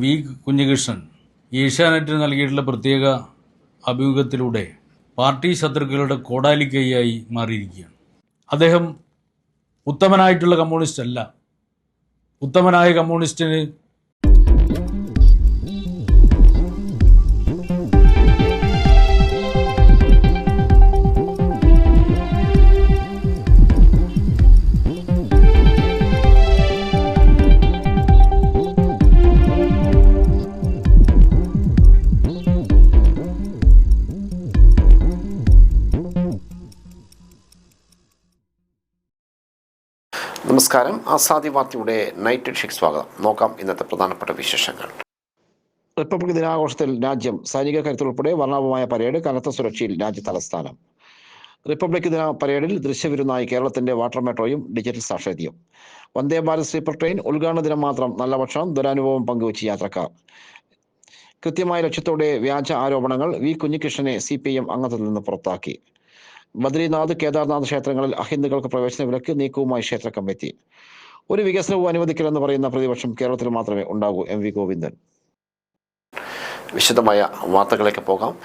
V Kunhikrishnan ഏഷ്യാനെറ്റിന് നൽകിയിട്ടുള്ള പ്രത്യേക അഭിമുഖത്തിലൂടെ party ശത്രുക്കളുടെ കോടാലിക്കൈയായി മാറിയിരിക്കുകയാണ്. അദ്ദേഹം ഉത്തമനായിട്ടുള്ള കമ്മ്യൂണിസ്റ്റ് അല്ല ഉത്തമനായ കമ്മ്യൂണിസ്റ്റിന് നമസ്കാരം. ആസാദി വാർത്തയുടെ നൈറ്റ് ഷിക് സ്വാഗതം. നോക്കാം ഇന്നത്തെ പ്രധാനപ്പെട്ട വിശേഷങ്ങൾ. റിപ്പബ്ലിക് ദിനാഘോഷത്തിൽ രാജ്യം സൈനിക കരുത്തുൾപ്പെടെ വർണാഭമായ പരേഡ് കനത്ത സുരക്ഷയിൽ രാജ്യ തലസ്ഥാനം. റിപ്പബ്ലിക് ദിന പരേഡിൽ ദൃശ്യവിരുന്നായി കേരളത്തിന്റെ വാട്ടർ മെട്രോയും ഡിജിറ്റൽ സാക്ഷരതയും. വന്ദേ ഭാരത് സ്ലീപ്പർ ട്രെയിൻ ഉദ്ഘാടന ദിനം മാത്രം നല്ല ഭക്ഷണം ദുരനുഭവം പങ്കുവച്ച് യാത്രക്കാർ. കൃത്യമായ ലക്ഷ്യത്തോടെ വ്യാജ ആരോപണങ്ങൾ വി കുഞ്ഞികൃഷ്ണനെ സി പി എം അംഗത്തിൽ നിന്ന് പുറത്താക്കി. ബദ്രീനാഥ് കേദാർനാഥ് ക്ഷേത്രങ്ങളിൽ അഹിന്ദുക്കൾക്ക് പ്രവേശന വിലക്ക് നീക്കവുമായി ക്ഷേത്ര കമ്മിറ്റി. ഒരു വികസനവും അനുവദിക്കില്ലെന്ന് പറയുന്ന പ്രതിപക്ഷം കേരളത്തിൽ മാത്രമേ ഉണ്ടാകൂ എം വി ഗോവിന്ദൻ. വിശദമായ വാർത്തകളിലേക്ക് പോകാം.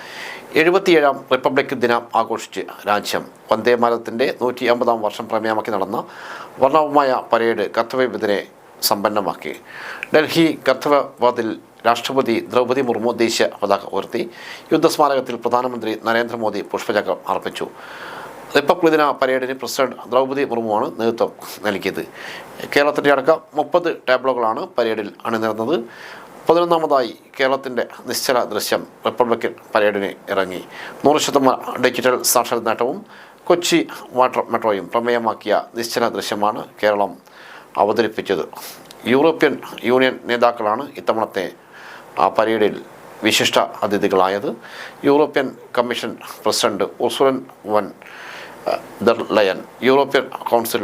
എഴുപത്തിയേഴാം റിപ്പബ്ലിക് ദിനം ആഘോഷിച്ച് രാജ്യം വന്ദേ ഭാരതത്തിന്റെ നൂറ്റി അമ്പതാം വർഷം പ്രമേയമാക്കി നടന്ന വർണവമായ പരേഡ് കർത്തവ്യബദിനെ സമ്പന്നമാക്കി. ഡൽഹി കർത്തവ്യപഥിൽ രാഷ്ട്രപതി ദ്രൗപദി മുർമു ദേശീയ പതാക ഉയർത്തി യുദ്ധസ്മാരകത്തിൽ പ്രധാനമന്ത്രി നരേന്ദ്രമോദി പുഷ്പചക്രം അർപ്പിച്ചു. റിപ്പബ്ലിക് ദിന പരേഡിന് പ്രസിഡന്റ് ദ്രൗപദി മുർമുവാണ് നേതൃത്വം നൽകിയത്. കേരളത്തിന്റെ അടക്കം മുപ്പത് ടേബിളുകളാണ് പരേഡിൽ അണിനിരന്നത്. പതിനൊന്നാമതായി കേരളത്തിന്റെ നിശ്ചല ദൃശ്യം റിപ്പബ്ലിക്കൻ പരേഡിന് ഇറങ്ങി. നൂറ് ശതമാനം ഡിജിറ്റൽ സാക്ഷരത നേട്ടവും കൊച്ചി വാട്ടർ മെട്രോയും പ്രമേയമാക്കിയ നിശ്ചല ദൃശ്യമാണ് കേരളം അവതരിപ്പിച്ചത്. യൂറോപ്യൻ യൂണിയൻ നേതാക്കളാണ് ഇത്തവണത്തെ ആ പരേഡിൽ വിശിഷ്ട അതിഥികളായത് European commission president ഉസുരൻ von der Leyen European Council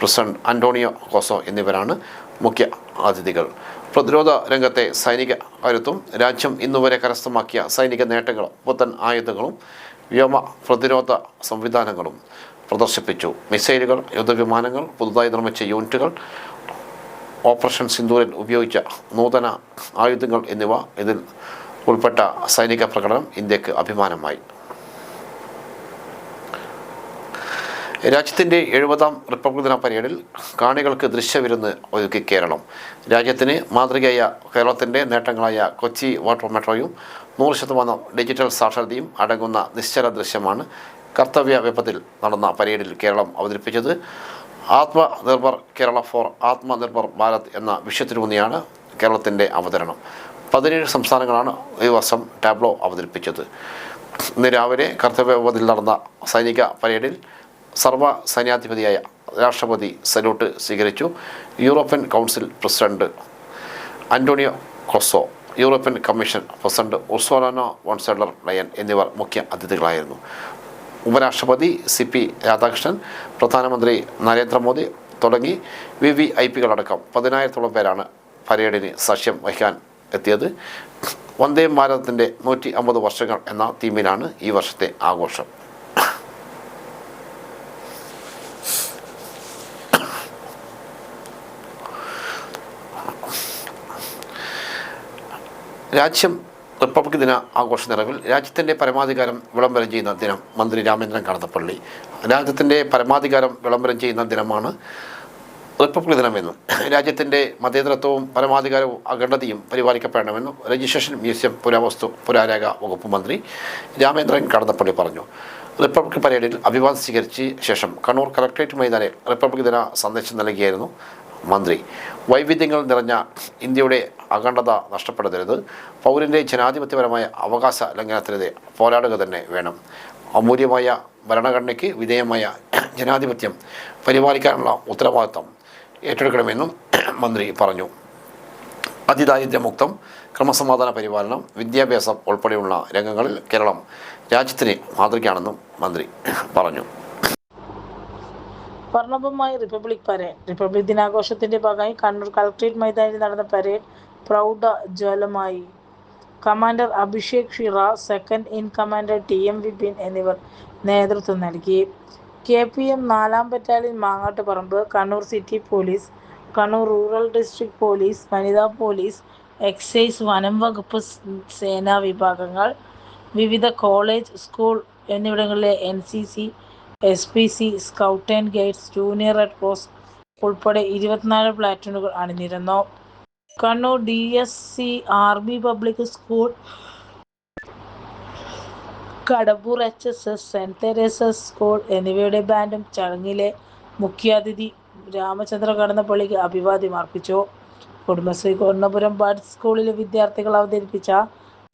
president Antonio Costa എന്നിവരാണ് മുഖ്യ അതിഥികൾ. പ്രതിരോധ രംഗത്തെ സൈനിക കരുത്തും രാജ്യം ഇന്നുവരെ കരസ്ഥമാക്കിയ സൈനിക നേട്ടങ്ങളും പുത്തൻ ആയുധങ്ങളും വ്യോമ പ്രതിരോധ സംവിധാനങ്ങളും പ്രദർശിപ്പിച്ചു. മിസൈലുകൾ യുദ്ധവിമാനങ്ങൾ പുതുതായി നിർമ്മിച്ച യൂണിറ്റുകൾ ഓപ്പറേഷൻ സിന്ദൂരിൽ ഉപയോഗിച്ച നൂതന ആയുധങ്ങൾ എന്നിവ ഇതിൽ ഉൾപ്പെട്ട സൈനിക പ്രകടനം ഇന്ത്യയ്ക്ക് അഭിമാനമായി. രാജ്യത്തിന്റെ എഴുപതാം റിപ്പബ്ലിക് ദിന പരേഡിൽ കാണികൾക്ക് ദൃശ്യവിരുന്ന് ഒരുക്കി കേരളം. രാജ്യത്തിന് മാതൃകയായ കേരളത്തിന്റെ നേട്ടങ്ങളായ കൊച്ചി വാട്ടർ മെട്രോയും നൂറ് ശതമാനം ഡിജിറ്റൽ സാക്ഷരതയും അടങ്ങുന്ന നിശ്ചല ദൃശ്യമാണ് കർത്തവ്യ വിപത്തിൽ നടന്ന പരേഡിൽ കേരളം അവതരിപ്പിച്ചത്. ആത്മനിർഭർ കേരള ഫോർ ആത്മനിർഭർ ഭാരത് എന്ന വിഷയത്തിലൂന്നിയാണ് കേരളത്തിന്റെ അവതരണം. പതിനേഴ് സംസ്ഥാനങ്ങളാണ് ഈ വർഷം ടാബ്ലോ അവതരിപ്പിച്ചത്. ഇന്ന് രാവിലെ കർത്തവ്യപഥത്തിൽ നടന്ന സൈനിക പരേഡിൽ സർവ സൈന്യാധിപതിയായ രാഷ്ട്രപതി സല്യൂട്ട് സ്വീകരിച്ചു. European Council president Antonio Costa European Commission president Ursula von der Leyen എന്നിവർ മുഖ്യ അതിഥികളായിരുന്നു. ഉപരാഷ്ട്രപതി സി പി രാധാകൃഷ്ണൻ പ്രധാനമന്ത്രി നരേന്ദ്രമോദി തുടങ്ങി വി വി ഐ പികളടക്കം പതിനായിരത്തോളം പേരാണ് പരേഡിന് സാക്ഷ്യം വഹിക്കാൻ എത്തിയത്. വന്ദേ ഭാരതത്തിന്റെ നൂറ്റി അമ്പത് വർഷങ്ങൾ എന്ന തീമിലാണ് ഈ വർഷത്തെ ആഘോഷം. രാജ്യം റിപ്പബ്ലിക് ദിന ആഘോഷ നിറവിൽ രാജ്യത്തിന്റെ പരമാധികാരം വിളംബരം ചെയ്യുന്ന ദിനം മന്ത്രി രാമേന്ദ്രൻ കടന്നപ്പള്ളി. രാജ്യത്തിന്റെ പരമാധികാരം വിളംബരം ചെയ്യുന്ന ദിനമാണ് റിപ്പബ്ലിക് ദിനമെന്നും രാജ്യത്തിന്റെ മതേതരത്വവും പരമാധികാരവും അഖണ്ഡതയും പരിപാലിക്കപ്പെടണമെന്നും രജിസ്ട്രേഷൻ മ്യൂസിയം പുരാവസ്തു പുരാരേഖ വകുപ്പ് മന്ത്രി രാമേന്ദ്രൻ കടന്നപ്പള്ളി പറഞ്ഞു. റിപ്പബ്ലിക് പരേഡിൽ അഭിവാദം സ്വീകരിച്ച ശേഷം കണ്ണൂർ കളക്ട്രേറ്റ് മൈതാനിൽ റിപ്പബ്ലിക് ദിന സന്ദേശം നൽകിയായിരുന്നു മന്ത്രി. വൈവിധ്യങ്ങൾ നിറഞ്ഞ ഇന്ത്യയുടെ അഖണ്ഡത നഷ്ടപ്പെടരുത്. പൗരന്റെ ജനാധിപത്യപരമായ അവകാശ ലംഘനത്തിനെതിരെ പോരാടുക തന്നെ വേണം. അമൂല്യമായ ഭരണഘടനയ്ക്ക് വിധേയമായ ജനാധിപത്യം പരിപാലിക്കാനുള്ള ഉത്തരവാദിത്തം ഏറ്റെടുക്കണമെന്നും മന്ത്രി പറഞ്ഞു. അതിദാരിദ്ര്യമുക്തം ക്രമസമാധാന പരിപാലനം വിദ്യാഭ്യാസം ഉൾപ്പെടെയുള്ള രംഗങ്ങളിൽ കേരളം രാജ്യത്തിന് മാതൃകയാണെന്നും മന്ത്രി പറഞ്ഞു. വർണഭമായ റിപ്പബ്ലിക് പരേഡ് റിപ്പബ്ലിക് ദിനാഘോഷത്തിന്റെ ഭാഗമായി കണ്ണൂർ കളക്ട്രേറ്റ് മൈതാനിൽ നടന്ന പരേഡ് പ്രൗഢജ്വലമായി. Commander Abhishek ഷിറ second in commander T M Vipin എന്നിവർ നേതൃത്വം നൽകി. കെ പി എം നാലാം battalion Mangattuparamba Kannur city police Kannur rural district police വനിതാ പോലീസ് എക്സൈസ് വനം വകുപ്പ് സേനാ വിഭാഗങ്ങൾ വിവിധ കോളേജ് സ്കൂൾ എന്നിവിടങ്ങളിലെ N C C S P C scout and guides junior red cross ഉൾപ്പെടെ ഇരുപത്തിനാല് പ്ലാറ്റൂണുകൾ അണിനിരന്നു. Kannur D S C army public school Kadambur H S S saint Teresa's school എന്നിവയുടെ ബാൻഡും ചടങ്ങിലെ മുഖ്യാതിഥി രാമചന്ദ്ര കടന്നപ്പള്ളിക്ക് അഭിവാദ്യം അർപ്പിച്ചു. കുടുംബശ്രീ കൊന്നപുരം ബഡ് സ്കൂളിലെ വിദ്യാർത്ഥികൾ അവതരിപ്പിച്ച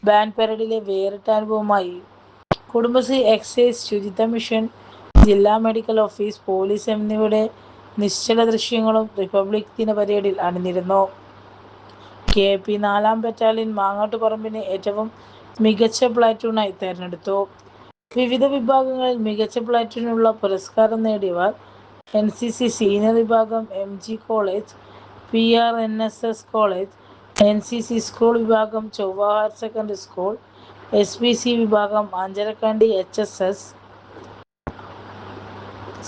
ബാൻഡ് പരേഡിലെ വേറിട്ട അനുഭവമായി കുടുംബശ്രീ എക്സൈസ് ശുചിത്വ മിഷൻ ജില്ലാ മെഡിക്കൽ ഓഫീസ് പോലീസ് എന്നിവയുടെ നിശ്ചല ദൃശ്യങ്ങളും റിപ്പബ്ലിക് ദിന പരേഡിൽ അണിനിരന്നു. കെ പി നാലാം ബറ്റാലിയൻ മാങ്ങാട്ടുപറമ്പിനെ ഏറ്റവും മികച്ച പ്ലാറ്റൂണായി തെരഞ്ഞെടുത്തു. വിവിധ വിഭാഗങ്ങളിൽ മികച്ച പ്ലാറ്റൂണിനുള്ള പുരസ്കാരം നേടിയവർ എൻ സി സി സീനിയർ വിഭാഗം M G college P R N S S college N C C school വിഭാഗം Chovva higher secondary school S P C വിഭാഗം Anjarakandy H S S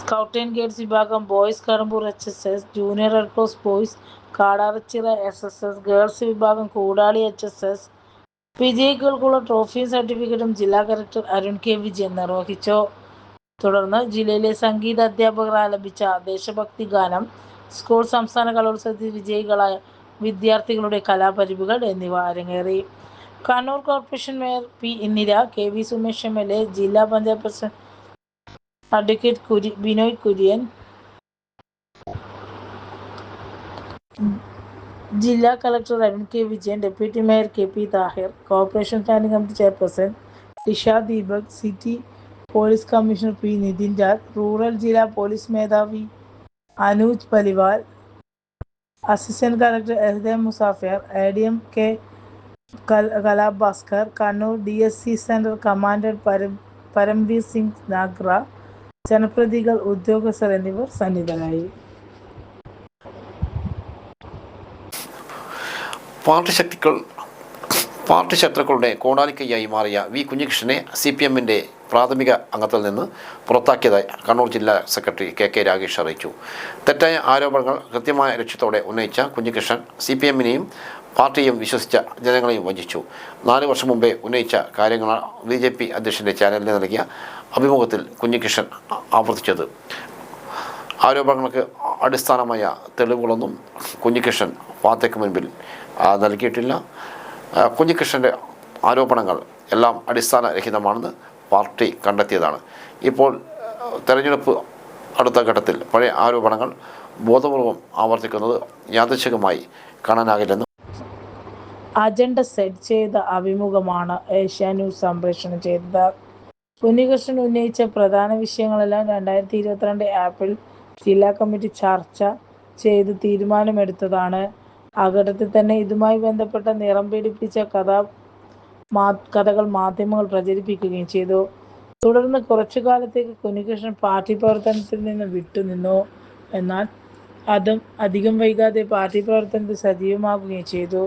scout and guides വിഭാഗം boys Kadambur H S S junior red cross boys Kadachira S S S girls വിഭാഗം Koodali H S S വിജയികൾക്കുള്ള ട്രോഫിയും സർട്ടിഫിക്കറ്റും ജില്ലാ collector Arun K Vijayan നിർവഹിച്ചു. തുടർന്ന് ജില്ലയിലെ സംഗീത അധ്യാപകർ ആലപിച്ച ദേശഭക്തി ഗാനം സ്കൂൾ സംസ്ഥാന കലോത്സവത്തിൽ വിജയികളായ വിദ്യാർത്ഥികളുടെ കലാപരിപാടികൾ എന്നിവ അരങ്ങേറി. Kannur corporation mayor P Indira K V Sumesh M L A ജില്ലാ പഞ്ചായത്ത് പ്രസിഡന്റ് അഡ്വക്കേറ്റ് കുരി ബിനോയ് കുര്യൻ ജില്ലാ collector Arun K. Vijayan deputy mayor K. P. Thahir corporation standing committee chairperson Lisha Deepak city police commissioner P. Nithin Raj rural ജില്ലാ police മേധാവി Anuj Paliwal assistant collector S M Musafir A. D. M. K. Kalabhaskar Kannur D. S. C. Centre commander Param Paramvir Singh നാഗ്ര ജനപ്രതികൾ ഉദ്യോഗസ്ഥർ എന്നിവർ സന്നിധരായി party ശക്തികൾ party ശത്രുക്കളുടെ കോടാലിക്കൈയായി മാറിയ V കുഞ്ഞികൃഷ്ണനെ C P എമ്മിന്റെ പ്രാഥമിക അംഗത്തിൽ നിന്ന് പുറത്താക്കിയതായി കണ്ണൂർ ജില്ലാ സെക്രട്ടറി കെ കെ രാഗേഷ് അറിയിച്ചു. തെറ്റായ ആരോപണങ്ങൾ കൃത്യമായ ലക്ഷ്യത്തോടെ ഉന്നയിച്ച കുഞ്ഞികൃഷ്ണൻ സി പി എമ്മിനെയും പാർട്ടിയും വിശ്വസിച്ച ജനങ്ങളെയും വഞ്ചിച്ചു. നാല് വർഷം മുമ്പേ ഉന്നയിച്ച കാര്യങ്ങൾ ബി ജെ പി അധ്യക്ഷന്റെ ചാനലിന് നൽകിയ അഭിമുഖത്തിൽ കുഞ്ഞികൃഷ്ണൻ ആവർത്തിച്ചത്. ആരോപണങ്ങൾക്ക് അടിസ്ഥാനമായ തെളിവുകളൊന്നും കുഞ്ഞികൃഷ്ണൻ വാർത്തയ്ക്ക് മുൻപിൽ നൽകിയിട്ടില്ല. കുഞ്ഞികൃഷ്ണന്റെ ആരോപണങ്ങൾ എല്ലാം അടിസ്ഥാനരഹിതമാണെന്ന് പാർട്ടി കണ്ടെത്തിയതാണ്. ഇപ്പോൾ തെരഞ്ഞെടുപ്പ് അടുത്ത ഘട്ടത്തിൽ പഴയ ആരോപണങ്ങൾ ബോധപൂർവം ആവർത്തിക്കുന്നത് യാദൃച്ഛികമായി കാണാനാകില്ലെന്നും അജണ്ട സെറ്റ് ചെയ്ത അഭിമുഖമാണ് ഏഷ്യാന്യൂസ് സംപ്രേഷണം ചെയ്തത്. ഉണ്ണികൃഷ്ണൻ ഉന്നയിച്ച പ്രധാന വിഷയങ്ങളെല്ലാം രണ്ടായിരത്തി ഇരുപത്തിരണ്ട് ഏപ്രിൽ ജില്ലാ കമ്മിറ്റി ചർച്ച ചെയ്ത് തീരുമാനമെടുത്തതാണ്. ആ ഘട്ടത്തിൽ തന്നെ ഇതുമായി ബന്ധപ്പെട്ട നിറം പിടിപ്പിച്ച കഥ മാ കഥകൾ മാധ്യമങ്ങൾ പ്രചരിപ്പിക്കുകയും ചെയ്തു. തുടർന്ന് കുറച്ചു കാലത്തേക്ക് കുഞ്ഞികൃഷ്ണൻ പാർട്ടി പ്രവർത്തനത്തിൽ നിന്ന് വിട്ടുനിന്നു എന്നാൽ അതും അധികം വൈകാതെ പാർട്ടി പ്രവർത്തനത്തിൽ സജീവമാകുകയും ചെയ്തു.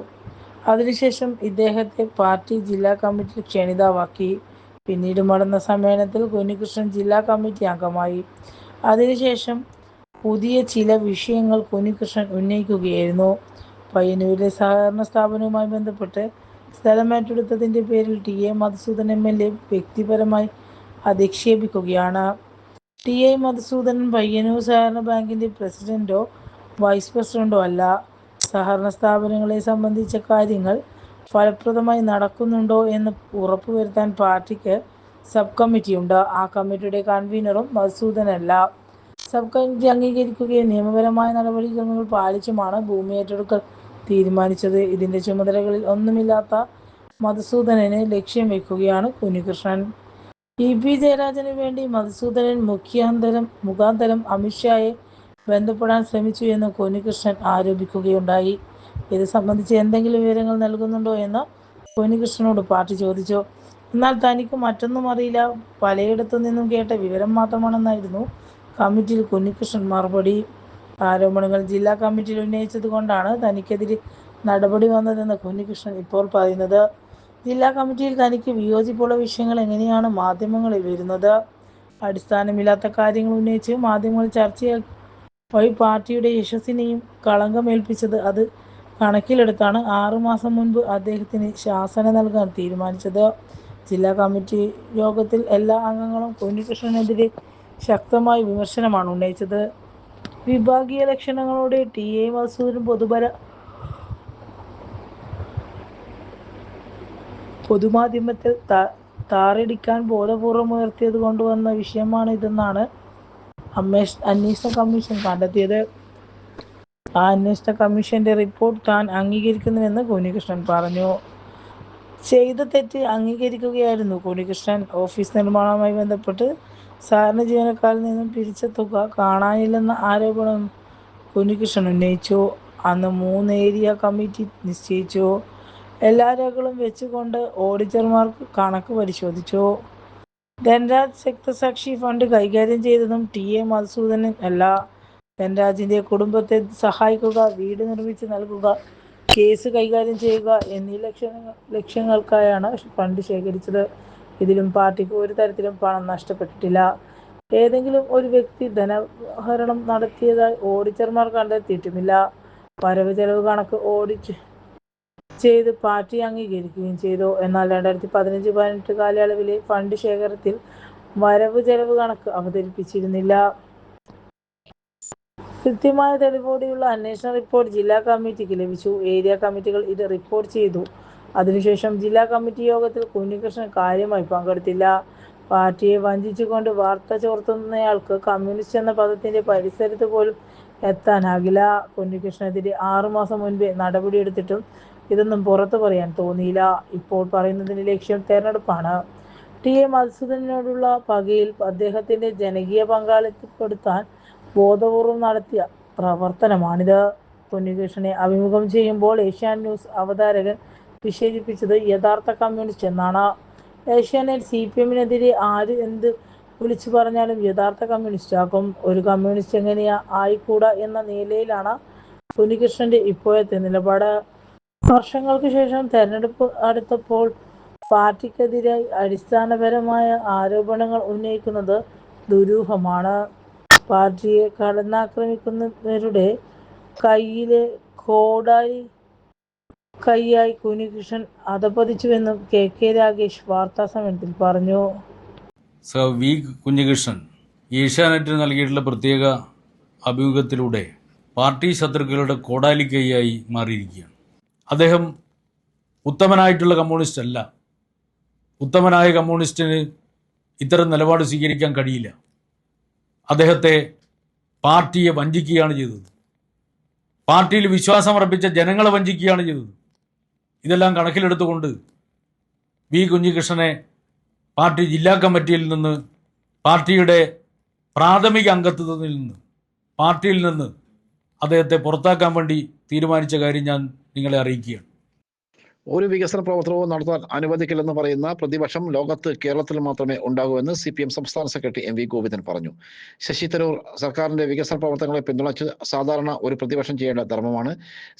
അതിനുശേഷം ഇദ്ദേഹത്തെ പാർട്ടി ജില്ലാ കമ്മിറ്റി ക്ഷണിതാവാക്കി. പിന്നീട് നടന്ന സമ്മേളനത്തിൽ കുഞ്ഞികൃഷ്ണൻ ജില്ലാ കമ്മിറ്റി അംഗമായി. അതിനുശേഷം പുതിയ ചില വിഷയങ്ങൾ കുഞ്ഞികൃഷ്ണൻ ഉന്നയിക്കുകയായിരുന്നു. പയ്യന്നൂരിലെ സഹകരണ സ്ഥാപനവുമായി ബന്ധപ്പെട്ട് സ്ഥലമേറ്റെടുത്തതിന്റെ പേരിൽ T A Madhusudan M L A വ്യക്തിപരമായി അധിക്ഷേപിക്കുകയാണ്. ടി എ മധുസൂദനൻ പയ്യന്നൂർ സഹകരണ ബാങ്കിന്റെ പ്രസിഡന്റോ വൈസ് പ്രസിഡന്റോ അല്ല. സഹകരണ സ്ഥാപനങ്ങളെ സംബന്ധിച്ച കാര്യങ്ങൾ ഫലപ്രദമായി നടക്കുന്നുണ്ടോ എന്ന് ഉറപ്പുവരുത്താൻ പാർട്ടിക്ക് സബ് കമ്മിറ്റിയുണ്ട്. ആ കമ്മിറ്റിയുടെ കൺവീനറും മധുസൂദനല്ല സബ് കമ്മിറ്റി അംഗീകരിക്കുകയും നിയമപരമായ നടപടിക്രമങ്ങൾ പാലിച്ചുമാണ് ഭൂമി ഏറ്റെടുക്കൽ തീരുമാനിച്ചത്. ഇതിന്റെ ചുമതലകളിൽ ഒന്നുമില്ലാത്ത മധുസൂദനനെ ലക്ഷ്യം വെക്കുകയാണ് കുഞ്ഞികൃഷ്ണൻ. ഇ പി ജയരാജന് വേണ്ടി മധുസൂദനൻ മുഖ്യാന്തരം മുഖാന്തരം അമിത്ഷായെ ബന്ധപ്പെടാൻ ശ്രമിച്ചു എന്ന് കോനികൃഷ്ണൻ ആരോപിക്കുകയുണ്ടായി. ഇത് സംബന്ധിച്ച് എന്തെങ്കിലും വിവരങ്ങൾ നൽകുന്നുണ്ടോ എന്ന് കുഞ്ഞികൃഷ്ണനോട് പാർട്ടി ചോദിച്ചു. എന്നാൽ തനിക്ക് മറ്റൊന്നും അറിയില്ല. പലയിടത്തു നിന്നും കേട്ട വിവരം മാത്രമാണെന്നായിരുന്നു കമ്മിറ്റിയിൽ കുഞ്ഞികൃഷ്ണൻ മറുപടി. ആരോപണങ്ങൾ ജില്ലാ കമ്മിറ്റിയിൽ ഉന്നയിച്ചത് കൊണ്ടാണ് തനിക്കെതിരെ നടപടി വന്നതെന്ന് കുഞ്ഞികൃഷ്ണൻ ഇപ്പോൾ പറയുന്നത്. ജില്ലാ കമ്മിറ്റിയിൽ തനിക്ക് വിയോജിപ്പുള്ള വിഷയങ്ങൾ എങ്ങനെയാണ് മാധ്യമങ്ങളിൽ വരുന്നത്? അടിസ്ഥാനമില്ലാത്ത കാര്യങ്ങൾ ഉന്നയിച്ച് മാധ്യമങ്ങൾ ചർച്ച വഴി പാർട്ടിയുടെ യശസ്സിനെയും കളങ്കമേൽപ്പിച്ചത് അത് കണക്കിലെടുത്താണ് ആറുമാസം മുൻപ് അദ്ദേഹത്തിന് ശാസന നൽകാൻ തീരുമാനിച്ചത്. ജില്ലാ കമ്മിറ്റി യോഗത്തിൽ എല്ലാ അംഗങ്ങളും കുഞ്ഞികൃഷ്ണനെതിരെ ശക്തമായ വിമർശനമാണ് ഉന്നയിച്ചത്. വിഭാഗീയ ലക്ഷണങ്ങളോടെ ടി. എ. മസൂദും പൊതുപര പൊതുമാധ്യമത്തിൽ താറടിക്കാൻ ബോധപൂർവം ഉയർത്തിയത് കൊണ്ടുവന്ന വിഷയമാണ് ഇതെന്നാണ് അന്വേഷ അന്വേഷണ കമ്മീഷൻ കണ്ടെത്തിയത്. ആ അന്വേഷണ കമ്മീഷന്റെ റിപ്പോർട്ട് താൻ അംഗീകരിക്കുന്നുവെന്ന് കുഞ്ഞികൃഷ്ണൻ പറഞ്ഞു. ചെയ്ത തെറ്റ് അംഗീകരിക്കുകയായിരുന്നു കുഞ്ഞികൃഷ്ണൻ ഓഫീസ് നിർമ്മാണവുമായി ബന്ധപ്പെട്ട് സാധാരണ ജീവനക്കാരിൽ നിന്നും പിരിച്ച തുക കാണാനില്ലെന്ന ആരോപണം കുഞ്ഞികൃഷ്ണൻ ഉന്നയിച്ചു. അന്ന് മൂന്ന് ഏരിയ കമ്മിറ്റി നിശ്ചയിച്ചു. എല്ലാ രേഖകളും വെച്ചുകൊണ്ട് ഓഡിറ്റർമാർക്ക് കണക്ക് പരിശോധിച്ചു. ധനരാജ് രക്തസാക്ഷി ഫണ്ട് കൈകാര്യം ചെയ്തതും ടി എ മധുസൂദനൻ അല്ല. ധനരാജിന്റെ കുടുംബത്തെ സഹായിക്കുക വീട് നിർമ്മിച്ച് നൽകുക കേസ് കൈകാര്യം ചെയ്യുക എന്നീ ലക്ഷ്യങ്ങൾ ലക്ഷ്യങ്ങൾക്കായാണ് ഫണ്ട് ശേഖരിച്ചത്. ഇതിലും പാർട്ടിക്ക് ഒരു തരത്തിലും പണം നഷ്ടപ്പെട്ടിട്ടില്ല. ഏതെങ്കിലും ഒരു വ്യക്തി ധനഹരണം നടത്തിയതായി ഓഡിറ്റർമാർ കണ്ടെത്തിയിട്ടുമില്ല. വരവ് ചെലവ് കണക്ക് ഓഡിറ്റ് ചെയ്ത് പാർട്ടി അംഗീകരിക്കുകയും ചെയ്തു. എന്നാൽ രണ്ടായിരത്തി പതിനഞ്ച് പതിനെട്ട് കാലയളവിലെ ഫണ്ട് ശേഖരത്തിൽ വരവ് ചെലവ് കണക്ക് അവതരിപ്പിച്ചിരുന്നില്ല. കൃത്യമായ തെളിവോടെയുള്ള അന്വേഷണ റിപ്പോർട്ട് ജില്ലാ കമ്മിറ്റിക്ക് ലഭിച്ചു. ഏരിയ കമ്മിറ്റികൾ ഇത് റിപ്പോർട്ട് ചെയ്തു. അതിനുശേഷം ജില്ലാ കമ്മിറ്റി യോഗത്തിൽ കുഞ്ഞികൃഷ്ണൻ കാര്യമായി പങ്കെടുത്തില്ല. പാർട്ടിയെ വഞ്ചിച്ചുകൊണ്ട് വാർത്ത ചോർത്തുന്നയാൾക്ക് കമ്മ്യൂണിസ്റ്റ് എന്ന പദത്തിന്റെ പരിസരത്ത് പോലും എത്താനാകില്ല. കുഞ്ഞികൃഷ്ണനെതിരെ ആറുമാസം മുൻപേ നടപടിയെടുത്തിട്ടും ഇതൊന്നും പുറത്തു പറയാൻ തോന്നിയില്ല. ഇപ്പോൾ പറയുന്നതിന്റെ ലക്ഷ്യം തെരഞ്ഞെടുപ്പാണ്. ടി എ മധുസൂദനോടുള്ള പകയിൽ അദ്ദേഹത്തിന്റെ ജനകീയ പങ്കാളിത്തപ്പെടുത്താൻ ബോധപൂർവം നടത്തിയ പ്രവർത്തനമാണിത്. കുഞ്ഞികൃഷ്ണനെ അഭിമുഖം ചെയ്യുമ്പോൾ ഏഷ്യാൻ ന്യൂസ് അവതാരകൻ വിശേഷിപ്പിച്ചത് യഥാർത്ഥ കമ്മ്യൂണിസ്റ്റ് എന്നാണ്. ഏഷ്യാനെറ്റ് സി പി എമ്മിനെതിരെ ആര് എന്ത് വിളിച്ചു പറഞ്ഞാലും യഥാർത്ഥ കമ്മ്യൂണിസ്റ്റ് ആക്കും ഒരു കമ്മ്യൂണിസ്റ്റ് എങ്ങനെയാ ആയിക്കൂടാ എന്ന നിലയിലാണ് സുനികൃഷ്ണന്റെ ഇപ്പോഴത്തെ നിലപാട്. വർഷങ്ങൾക്ക് ശേഷം തെരഞ്ഞെടുപ്പ് അടുത്തപ്പോൾ പാർട്ടിക്കെതിരെ അടിസ്ഥാനപരമായ ആരോപണങ്ങൾ ഉന്നയിക്കുന്നത് ദുരൂഹമാണ്. പാർട്ടിയെ കടന്നാക്രമിക്കുന്നവരുടെ കയ്യിലെ കോടാലി കൈയായി കുഞ്ഞികൃഷ്ണൻ അധപതിച്ചുവെന്നും കെ കെ രാഗേഷ് വാർത്താസമ്മേളനത്തിൽ പറഞ്ഞു. സർ വി കുഞ്ഞികൃഷ്ണൻ ഏഷ്യാനെറ്റിന് നൽകിയിട്ടുള്ള പ്രത്യേക അഭിമുഖത്തിലൂടെ പാർട്ടി ശത്രുക്കളുടെ കോടാലിക്കൈയായി മാറിയിരിക്കുകയാണ്. അദ്ദേഹം ഉത്തമനായിട്ടുള്ള കമ്മ്യൂണിസ്റ്റ് അല്ല. ഉത്തമനായ കമ്മ്യൂണിസ്റ്റിന് ഇത്തരം നിലപാട് സ്വീകരിക്കാൻ കഴിയില്ല. അദ്ദേഹത്തെ പാർട്ടിയെ വഞ്ചിക്കുകയാണ് ചെയ്തത്. പാർട്ടിയിൽ വിശ്വാസമർപ്പിച്ച ജനങ്ങളെ വഞ്ചിക്കുകയാണ് ചെയ്തത്. ഇതെല്ലാം കണക്കിലെടുത്തുകൊണ്ട് വി കുഞ്ഞികൃഷ്ണനെ പാർട്ടി ജില്ലാ കമ്മിറ്റിയിൽ നിന്ന് പാർട്ടിയുടെ പ്രാഥമിക അംഗത്വത്തിൽ നിന്ന് പാർട്ടിയിൽ നിന്ന് അദ്ദേഹത്തെ പുറത്താക്കാൻ വേണ്ടി തീരുമാനിച്ച കാര്യം ഞാൻ നിങ്ങളെ അറിയിക്കുകയാണ്. ഒരു വികസന പ്രവർത്തനവും നടത്താൻ അനുവദിക്കില്ലെന്ന് പറയുന്ന പ്രതിപക്ഷം ലോകത്ത് കേരളത്തിൽ മാത്രമേ ഉണ്ടാകൂ എന്ന് സി പി എം സംസ്ഥാന സെക്രട്ടറി എം വി ഗോവിന്ദൻ പറഞ്ഞു. ശശി തരൂർ സർക്കാരിന്റെ വികസന പ്രവർത്തനങ്ങളെ പിന്തുണച്ച് സാധാരണ ഒരു പ്രതിപക്ഷം ചെയ്യേണ്ട ധർമ്മമാണ്.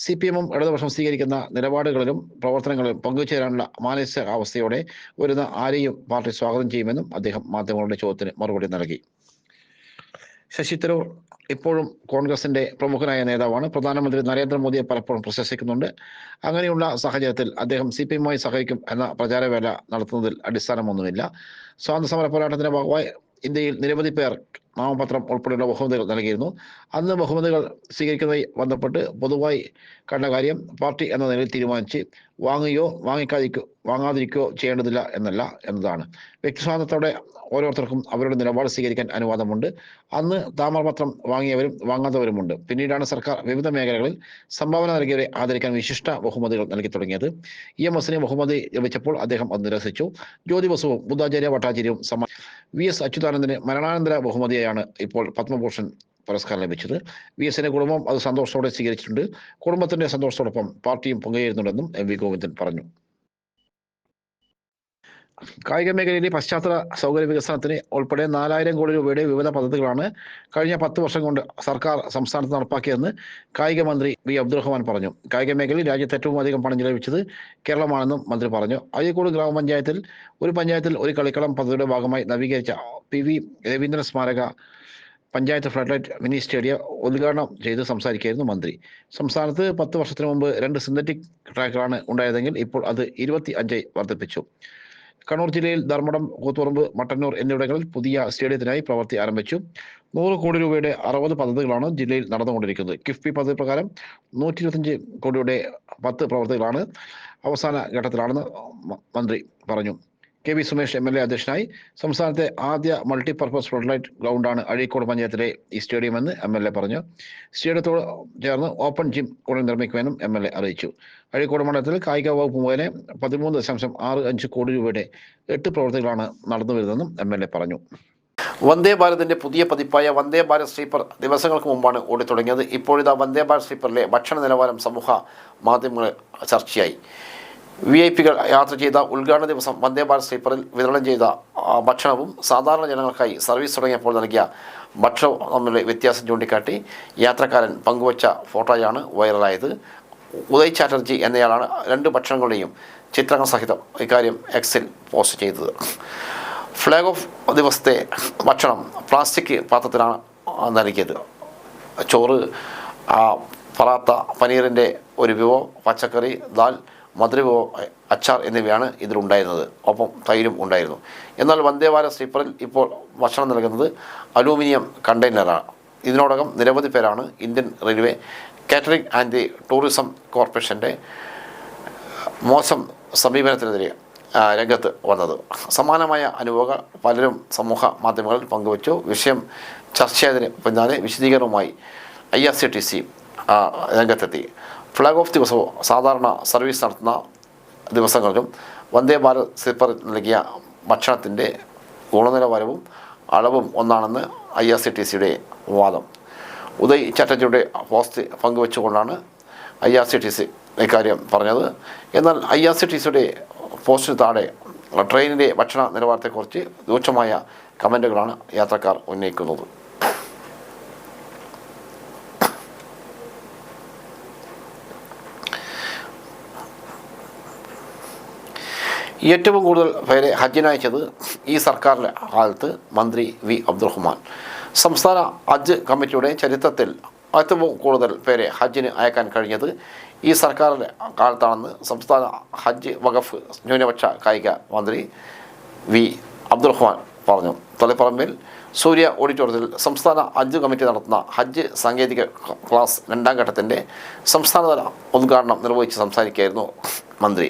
സി പി എമ്മും ഇടതുപക്ഷം സ്വീകരിക്കുന്ന നിലപാടുകളിലും പ്രവർത്തനങ്ങളിലും പങ്കുചേരാനുള്ള മാനസികാവസ്ഥയോടെ വരുന്ന ആരെയും പാർട്ടി സ്വാഗതം ചെയ്യുമെന്നും അദ്ദേഹം മാധ്യമങ്ങളുടെ ചോദ്യത്തിന് മറുപടി നൽകി. ശശി തരൂർ ഇപ്പോഴും കോൺഗ്രസിന്റെ പ്രമുഖനായ നേതാവാണ്. പ്രധാനമന്ത്രി നരേന്ദ്രമോദിയെ പലപ്പോഴും പ്രശംസിക്കുന്നുണ്ട്. അങ്ങനെയുള്ള സാഹചര്യത്തിൽ അദ്ദേഹം സി പി എമ്മുമായി സഹകരിക്കും എന്ന പ്രചാരവേല നടത്തുന്നതിൽ അടിസ്ഥാനമൊന്നുമില്ല. സ്വാതന്ത്ര്യ സമര പോരാട്ടത്തിന്റെ ഭാഗമായി ഇന്ത്യയിൽ നിരവധി പേർ നാമപത്രം ഉൾപ്പെടെയുള്ള ബഹുമതികൾ നൽകിയിരുന്നു. അന്ന് ബഹുമതികൾ സ്വീകരിക്കുന്നതുമായി ബന്ധപ്പെട്ട് പൊതുവായി കണ്ട കാര്യം പാർട്ടി എന്ന നിലയിൽ തീരുമാനിച്ച് വാങ്ങുകയോ വാങ്ങിക്കാതിരിക്കോ വാങ്ങാതിരിക്കുകയോ ചെയ്യേണ്ടതില്ല എന്നല്ല എന്നതാണ്. വ്യക്തിസ്വാതന്ത്ര്യത്തോടെ ഓരോരുത്തർക്കും അവരുടെ നിലപാട് സ്വീകരിക്കാൻ അനുവാദമുണ്ട്. അന്ന് താമരപത്രം വാങ്ങിയവരും വാങ്ങാത്തവരുമുണ്ട്. പിന്നീടാണ് സർക്കാർ വിവിധ മേഖലകളിൽ സംഭാവന നൽകിയവരെ ആദരിക്കാൻ വിശിഷ്ട ബഹുമതികൾ നൽകി തുടങ്ങിയത്. ഇ എം എസിന് ബഹുമതി ലഭിച്ചപ്പോൾ അദ്ദേഹം അത് നിരസിച്ചു. ജ്യോതി ബസുവും ബുദ്ധാചാര്യ ഭട്ടാചാര്യവും സമ്മാ വി എസ് അച്യുതാനന്ദന് മരണാനന്തര ബഹുമതിയാണ് ഇപ്പോൾ പത്മഭൂഷൺ പുരസ്കാരം ലഭിച്ചത്. വി എസിന്റെ കുടുംബം അത് സന്തോഷത്തോടെ സ്വീകരിച്ചിട്ടുണ്ട്. കുടുംബത്തിന്റെ സന്തോഷത്തോടൊപ്പം പാർട്ടിയും പങ്കുചേരുന്നുണ്ടെന്നും എം വി ഗോവിന്ദൻ പറഞ്ഞു. കായിക മേഖലയിലെ പശ്ചാത്തല സൗകര്യ വികസനത്തിന് ഉൾപ്പെടെ നാലായിരം കോടി രൂപയുടെ വിവിധ പദ്ധതികളാണ് കഴിഞ്ഞ പത്ത് വർഷം കൊണ്ട് സർക്കാർ സംസ്ഥാനത്ത് നടപ്പാക്കിയതെന്ന് കായിക മന്ത്രി വി അബ്ദുറഹ്മാൻ പറഞ്ഞു. കായിക മേഖലയിൽ രാജ്യത്ത് ഏറ്റവും അധികം പണം ചെലവിച്ചത് കേരളമാണെന്നും മന്ത്രി പറഞ്ഞു. അഴീക്കോട് ഗ്രാമപഞ്ചായത്തിൽ ഒരു പഞ്ചായത്തിൽ ഒരു കളിക്കളം പദ്ധതിയുടെ ഭാഗമായി നവീകരിച്ച പി വി രവീന്ദ്രൻ സ്മാരക പഞ്ചായത്ത് ഫ്ലഡ് മിനി സ്റ്റേഡിയം ഉദ്ഘാടനം ചെയ്ത് സംസാരിക്കുകയായിരുന്നു മന്ത്രി. സംസ്ഥാനത്ത് പത്ത് വർഷത്തിന് മുമ്പ് രണ്ട് സിന്തറ്റിക് ട്രാക്കുകളാണ് ഉണ്ടായതെങ്കിൽ ഇപ്പോൾ അത് ഇരുപത്തി അഞ്ചായി വർദ്ധിപ്പിച്ചു. കണ്ണൂർ ജില്ലയിൽ ധർമ്മടം കൂത്തുപറമ്പ് മട്ടന്നൂർ എന്നിവിടങ്ങളിൽ പുതിയ സ്റ്റേഡിയത്തിനായി പ്രവൃത്തി ആരംഭിച്ചു. നൂറ് കോടി രൂപയുടെ അറുപത് പദ്ധതികളാണ് ജില്ലയിൽ നടന്നുകൊണ്ടിരിക്കുന്നത്. കിഫ്ബി പദ്ധതി പ്രകാരം നൂറ്റി ഇരുപത്തഞ്ച് കോടിയുടെ പത്ത് പ്രവൃത്തികളാണ് അവസാന ഘട്ടത്തിലാണെന്ന് മന്ത്രി പറഞ്ഞു. K V Sumesh M L A അധ്യക്ഷനായി. സംസ്ഥാനത്തെ ആദ്യ മൾട്ടിപർപ്പസ് ഫ്ലഡ്ലൈറ്റ് ഗ്രൗണ്ടാണ് അഴീക്കോട് പഞ്ചായത്തിലെ ഈ സ്റ്റേഡിയം എന്ന് എം എൽ എ പറഞ്ഞു. സ്റ്റേഡിയത്തോട് ചേർന്ന് ഓപ്പൺ ജിം കൂടെ നിർമ്മിക്കുമെന്നും എം എൽ എ അറിയിച്ചു. അഴീക്കോട് മണ്ഡലത്തിൽ കായിക വകുപ്പ് മുഖേന പതിമൂന്ന് ദശാംശം ആറ് അഞ്ച് കോടി രൂപയുടെ എട്ട് പ്രവൃത്തികളാണ് നടന്നു വരുന്നതെന്നും എം എൽ എ പറഞ്ഞു. വന്ദേ ഭാരതിന്റെ പുതിയ പതിപ്പായ വന്ദേ ഭാരത് സ്ലീപ്പർ ദിവസങ്ങൾക്ക് മുമ്പാണ് ഓടിത്തുടങ്ങിയത്. ഇപ്പോഴിതാ വന്ദേ ഭാരത് സ്ലീപ്പറിലെ ഭക്ഷണ നിലവാരം സമൂഹ മാധ്യമങ്ങളിൽ ചർച്ചയായി. വി ഐ പികൾ യാത്ര ചെയ്ത ഉദ്ഘാടന ദിവസം വന്ദേ ഭാരത് സ്ലീപ്പറിൽ വിതരണം ചെയ്ത ഭക്ഷണവും സാധാരണ ജനങ്ങൾക്കായി സർവീസ് തുടങ്ങിയപ്പോൾ നൽകിയ ഭക്ഷണവും തമ്മിലെ വ്യത്യാസം ചൂണ്ടിക്കാട്ടി യാത്രക്കാരൻ പങ്കുവച്ച ഫോട്ടോയാണ് വൈറലായത്. ഉദയ് ചാറ്റർജി എന്നയാളാണ് രണ്ട് ഭക്ഷണങ്ങളുടെയും ചിത്രങ്ങൾ സഹിതം ഇക്കാര്യം എക്സിൽ പോസ്റ്റ് ചെയ്തത്. ഫ്ലാഗ് ഓഫ് ദിവസത്തെ ഭക്ഷണം പ്ലാസ്റ്റിക് പാത്രത്തിലാണ് നൽകിയത്. ചോറ് പറാത്ത പനീറിന്റെ ഒരു വിഭവം പച്ചക്കറി ദാൽ മധുര വിഭവം അച്ചാർ എന്നിവയാണ് ഇതിലുണ്ടായിരുന്നത്. ഒപ്പം തൈരും ഉണ്ടായിരുന്നു. എന്നാൽ വന്ദേ ഭാരത് സ്ലീപ്പറിൽ ഇപ്പോൾ ഭക്ഷണം നൽകുന്നത് അലൂമിനിയം കണ്ടെയ്നറാണ് ഇതിനോടകം നിരവധി പേരാണ് Indian railway catering and tourism കോർപ്പറേഷന്റെ മോശം സമീപനത്തിനെതിരെ രംഗത്ത് വന്നത്. സമാനമായ അനുഭവങ്ങൾ പലരും സമൂഹ മാധ്യമങ്ങളിൽ പങ്കുവച്ചു. വിഷയം ചർച്ചയായതിന് പിന്നാലെ വിശദീകരണവുമായി I R C T C രംഗത്തെത്തി. ഫ്ലാഗ് ഓഫ് ദിവസവും സാധാരണ സർവീസ് നടത്തുന്ന ദിവസങ്ങളിലും വന്ദേ ഭാരത് സ്ലീപ്പർ നൽകിയ ഭക്ഷണത്തിന്റെ ഗുണനിലവാരവും അളവും ഒന്നാണെന്ന് ഐ ആർ സി ടി സിയുടെ വാദം. ഉദയ് ചാറ്റർജിയുടെ post പങ്കുവെച്ചുകൊണ്ടാണ് I R C T C ഇക്കാര്യം പറഞ്ഞത്. എന്നാൽ ഐ ആർ സി ടി സിയുടെ പോസ്റ്റിന് താഴെ ട്രെയിനിന്റെ ഭക്ഷണ നിലവാരത്തെക്കുറിച്ച് രൂക്ഷമായ കമന്റുകളാണ് യാത്രക്കാർ ഉന്നയിക്കുന്നത്. ഏറ്റവും കൂടുതൽ പേരെ ഹജ്ജിനയച്ചത് ഈ സർക്കാരിന്റെ കാലത്ത് മന്ത്രി വി അബ്ദുറഹ്മാൻ. സംസ്ഥാന ഹജ്ജ് കമ്മിറ്റിയുടെ ചരിത്രത്തിൽ ഏറ്റവും കൂടുതൽ പേരെ ഹജ്ജിന് അയക്കാൻ കഴിഞ്ഞത് ഈ സർക്കാരിന്റെ കാലത്താണെന്ന് സംസ്ഥാന ഹജ്ജ് വഖഫ് ന്യൂനപക്ഷ കായിക മന്ത്രി വി അബ്ദുറഹ്മാൻ പറഞ്ഞു. തളിപ്പറമ്പിൽ സൂര്യ ഓഡിറ്റോറിയത്തിൽ സംസ്ഥാന ഹജ്ജ് കമ്മിറ്റി നടത്തുന്ന ഹജ്ജ് സാങ്കേതിക ക്ലാസ് രണ്ടാം ഘട്ടത്തിന്റെ സംസ്ഥാനതല ഉദ്ഘാടനം നിർവഹിച്ച് സംസാരിക്കുകയായിരുന്നു മന്ത്രി.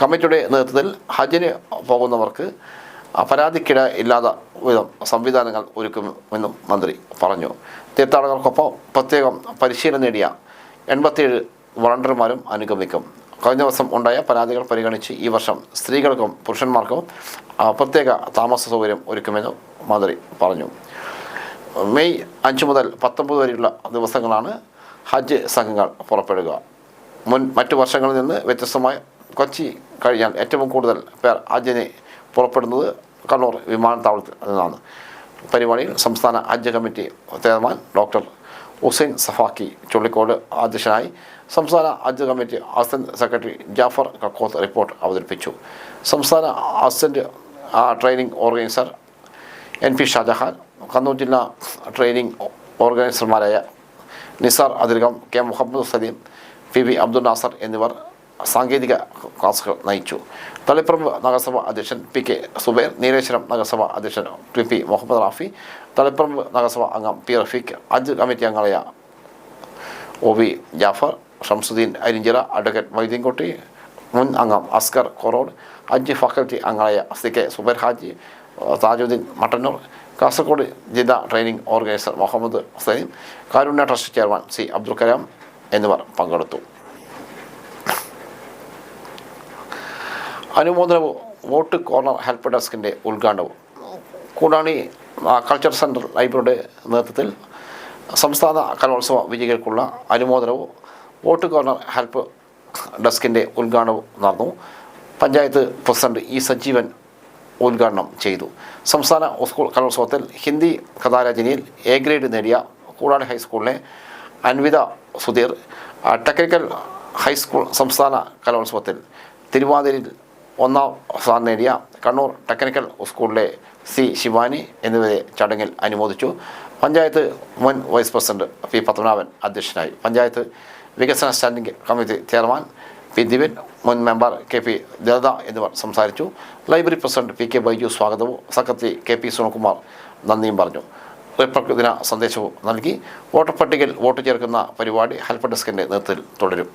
കമ്മിറ്റിയുടെ നേതൃത്വത്തിൽ ഹജ്ജിന് പോകുന്നവർക്ക് പരാതിക്കിട ഇല്ലാത്ത വിധം സംവിധാനങ്ങൾ ഒരുക്കുമെന്നും മന്ത്രി പറഞ്ഞു. തീർത്ഥാടകർക്കൊപ്പം പ്രത്യേകം പരിശീലനം നേടിയ എൺപത്തിയേഴ് വളണ്ടർമാരും അനുഗമിക്കും. കഴിഞ്ഞ ദിവസം ഉണ്ടായ പരാതികൾ പരിഗണിച്ച് ഈ വർഷം സ്ത്രീകൾക്കും പുരുഷന്മാർക്കും പ്രത്യേക താമസ സൗകര്യം ഒരുക്കുമെന്നും മന്ത്രി പറഞ്ഞു. മെയ് അഞ്ച് മുതൽ പത്തൊമ്പത് വരെയുള്ള ദിവസങ്ങളാണ് ഹജ്ജ് സംഘങ്ങൾ പുറപ്പെടുക. മുൻ മറ്റു വർഷങ്ങളിൽ നിന്ന് വ്യത്യസ്തമായി കൊച്ചി കഴിഞ്ഞാൽ ഏറ്റവും കൂടുതൽ പേർ ഹജ്ജിന് പുറപ്പെടുന്നത് കണ്ണൂർ വിമാനത്താവളത്തിൽ നിന്നാണ്. പരിപാടിയിൽ സംസ്ഥാന Hajj committee chairman doctor Hussain Safakki Chullikode അധ്യക്ഷനായി സംസ്ഥാന Hajj committee assistant secretary Jafar Kakkoth report അവതരിപ്പിച്ചു. സംസ്ഥാന assistant training organiser N P Shajahan Kannur ജില്ലാ ട്രെയിനിങ് ഓർഗനൈസർമാരായ Nisar അതിർഗം K Muhammad Saleem P V Abdul Nasar എന്നിവർ സാങ്കേതിക ക്ലാസുകൾ നയിച്ചു. തളിപ്പറമ്പ് നഗരസഭ അധ്യക്ഷൻ പി കെ സുബൈർ നീലേശ്വരം നഗരസഭ അധ്യക്ഷൻ പി പി മുഹമ്മദ് റാഫി തളിപ്പറമ്പ് നഗരസഭ അംഗം പി റഫീഖ് അഞ്ച് കമ്മിറ്റി അംഗങ്ങളായ O V Jafar Shamsudheen Arinchira advocate Moideenkutty മുൻ അംഗം അസ്കർ കൊറോഡ് അഞ്ച് ഫാക്കൽറ്റി അംഗങ്ങളായ സി കെ സുബൈർ ഹാജി താജുദ്ദീൻ മട്ടന്നൂർ കാസർഗോഡ് ജില്ലാ training organiser Muhammad Saleem Karunya trust chairman C Abdul Kalam എന്നിവർ പങ്കെടുത്തു. അനുമോദനവും വോട്ട് കോർണർ ഹെൽപ്പ് ഡെസ്കിന്റെ ഉദ്ഘാടനവും കൂടാണി കൾച്ചർ സെന്റർ ലൈബ്രറിയുടെ നേതൃത്വത്തിൽ സംസ്ഥാന കലോത്സവ വിജയികൾക്കുള്ള അനുമോദനവും വോട്ട് കോർണർ ഹെൽപ്പ് ഡെസ്കിന്റെ ഉദ്ഘാടനവും നടന്നു. പഞ്ചായത്ത് പ്രസിഡന്റ് ഇ സജീവൻ ഉദ്ഘാടനം ചെയ്തു. സംസ്ഥാന സ്കൂൾ കലോത്സവത്തിൽ ഹിന്ദി കഥാരചനയിൽ എ ഗ്രേഡ് നേടിയ കൂടാളി ഹൈസ്കൂളിലെ അൻവിത സുധീർ ടെക്നിക്കൽ ഹൈസ്കൂൾ സംസ്ഥാന കലോത്സവത്തിൽ തിരുവാതിരയിൽ ഒന്നാം സ്ഥാനം നേടിയ കണ്ണൂർ ടെക്നിക്കൽ സ്കൂളിലെ സി ശിവാനി എന്നിവരെ ചടങ്ങിൽ അനുമോദിച്ചു. പഞ്ചായത്ത് മുൻ വൈസ് പ്രസിഡന്റ് പി പത്മനാഭൻ അധ്യക്ഷനായി. പഞ്ചായത്ത് വികസന standing committee chairman P Divan മുൻ മെമ്പർ കെ പി ലളിത എന്നിവർ സംസാരിച്ചു. Library president P K Baiju സ്വാഗതവും സെക്രട്ടറി കെ പി സുനിൽകുമാർ നന്ദിയും പറഞ്ഞു. റിപ്പബ്ലിക് ദിന സന്ദേശവും നൽകി. വോട്ടർ പട്ടികയിൽ വോട്ട് ചേർക്കുന്ന പരിപാടി ഹെൽപ്പ് ഡെസ്കിന്റെ നേതൃത്വത്തിൽ തുടരും.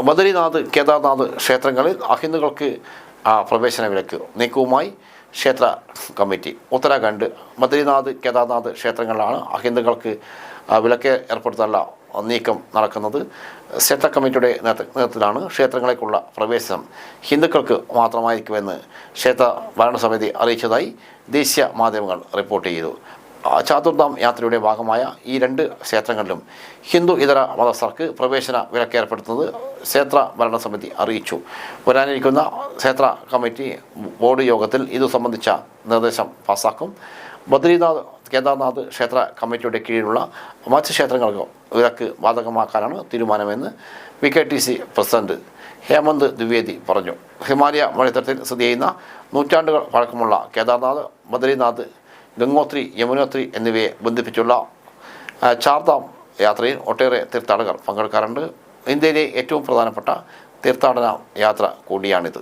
ബദരിനാഥ് കേദാർനാഥ് ക്ഷേത്രങ്ങളിൽ അഹിന്ദുക്കൾക്ക് പ്രവേശന വിലക്ക് നീക്കവുമായി ക്ഷേത്ര കമ്മിറ്റി. ഉത്തരാഖണ്ഡ് ബദരിനാഥ് കേദാർനാഥ് ക്ഷേത്രങ്ങളിലാണ് അഹിന്ദുക്കൾക്ക് വിലക്ക് ഏർപ്പെടുത്താനുള്ള നീക്കം നടക്കുന്നത്. ക്ഷേത്ര കമ്മിറ്റിയുടെ നേതൃ- നേതൃത്വത്തിലാണ് ക്ഷേത്രങ്ങളിലേക്കുള്ള പ്രവേശനം. ഹിന്ദുക്കൾക്ക് മാത്രമായിരിക്കുമെന്ന് ക്ഷേത്ര ഭരണസമിതി അറിയിച്ചതായി ദേശീയ മാധ്യമങ്ങൾ റിപ്പോർട്ട് ചെയ്തു. ചാതുർധാം യാത്രയുടെ ഭാഗമായ ഈ രണ്ട് ക്ഷേത്രങ്ങളിലും ഹിന്ദു ഇതര മതസ്ഥർക്ക് പ്രവേശന വിലക്ക് ഏർപ്പെടുത്തുന്നത് ക്ഷേത്ര ഭരണസമിതി അറിയിച്ചു. വരാനിരിക്കുന്ന ക്ഷേത്ര കമ്മിറ്റി ബോർഡ് യോഗത്തിൽ ഇതു സംബന്ധിച്ച നിർദ്ദേശം പാസാക്കും. ബദ്രീനാഥ് കേദാർനാഥ് ക്ഷേത്ര കമ്മിറ്റിയുടെ കീഴിലുള്ള മറ്റ് ക്ഷേത്രങ്ങൾക്ക് വിലക്ക് ബാധകമാക്കാനാണ് തീരുമാനമെന്ന് V K T C president Hemant Dwivedi പറഞ്ഞു. ഹിമാലയ മണിത്തരത്തിൽ സ്ഥിതി ചെയ്യുന്ന നൂറ്റാണ്ടുകൾ പഴക്കമുള്ള കേദാർനാഥ് ബദ്രീനാഥ് ഗംഗോത്രി യമുനോത്രി എന്നിവയെ ബന്ധിപ്പിച്ചുള്ള ചാർധാം യാത്രയിൽ ഒട്ടേറെ തീർത്ഥാടകർ പങ്കെടുക്കാറുണ്ട്. ഇന്ത്യയിലെ ഏറ്റവും പ്രധാനപ്പെട്ട തീർത്ഥാടന യാത്ര കൂടിയാണിത്.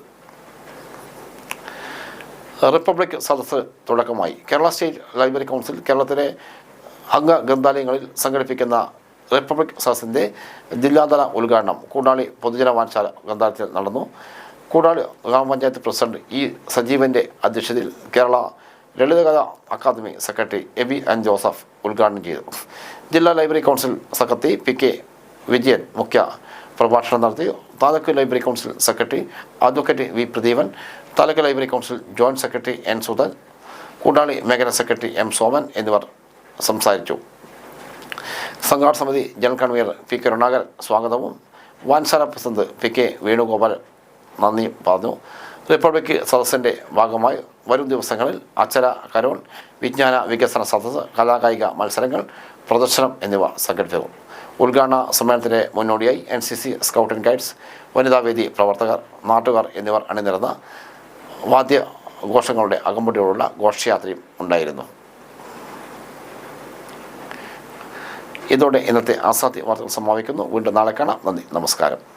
റിപ്പബ്ലിക് സദസ്സ് തുടക്കമായി. കേരള സ്റ്റേറ്റ് ലൈബ്രറി കൗൺസിൽ കേരളത്തിലെ അംഗ ഗ്രന്ഥാലയങ്ങളിൽ സംഘടിപ്പിക്കുന്ന റിപ്പബ്ലിക് സദസ്സിന്റെ ജില്ലാതല ഉദ്ഘാടനം കൂടാളി പൊതുജന വാൻശാല ഗ്രന്ഥാലയത്തിൽ നടന്നു. കൂടാളി ഗ്രാമപഞ്ചായത്ത് പ്രസിഡന്റ് ഇ സജീവന്റെ അധ്യക്ഷതയിൽ Kerala Lalithakala academy secretary A B N Joseph ഉദ്ഘാടനം ചെയ്തു. ജില്ലാ library council secretary P K Vijayan മുഖ്യ പ്രഭാഷണം നടത്തി. Taluk library council secretary advocate V Pradeepan taluk library council joint secretary N Sudhan Koodali മേഖല secretary M Soman എന്നിവർ സംസാരിച്ചു. സംഘാട സമിതി general convener P K Karunakaran സ്വാഗതവും. വാൻസാല പ്രസിഡന്റ് പി കെ വേണുഗോപാൽ നന്ദി പറഞ്ഞു. റിപ്പബ്ലിക് സദസ്സിന്റെ ഭാഗമായി വരും ദിവസങ്ങളിൽ അച്ചര കരോൺ വിജ്ഞാന വികസന സദസ്സ് കലാകായിക മത്സരങ്ങൾ പ്രദർശനം എന്നിവ സംഘടിപ്പിക്കും. ഉദ്ഘാടന സമ്മേളനത്തിന് മുന്നോടിയായി N C C scout and guides വനിതാവേദി പ്രവർത്തകർ നാട്ടുകാർ എന്നിവർ അണിനിരന്ന വാദ്യഘോഷങ്ങളുടെ അകമ്പടിയോടുള്ള ഘോഷയാത്രയും ഉണ്ടായിരുന്നു. ഇതോടെ ഇന്നത്തെ ആസാദി വാർത്തകൾ സമാപിക്കുന്നു. വീണ്ടും നാളെ കാണാം. നന്ദി. നമസ്കാരം.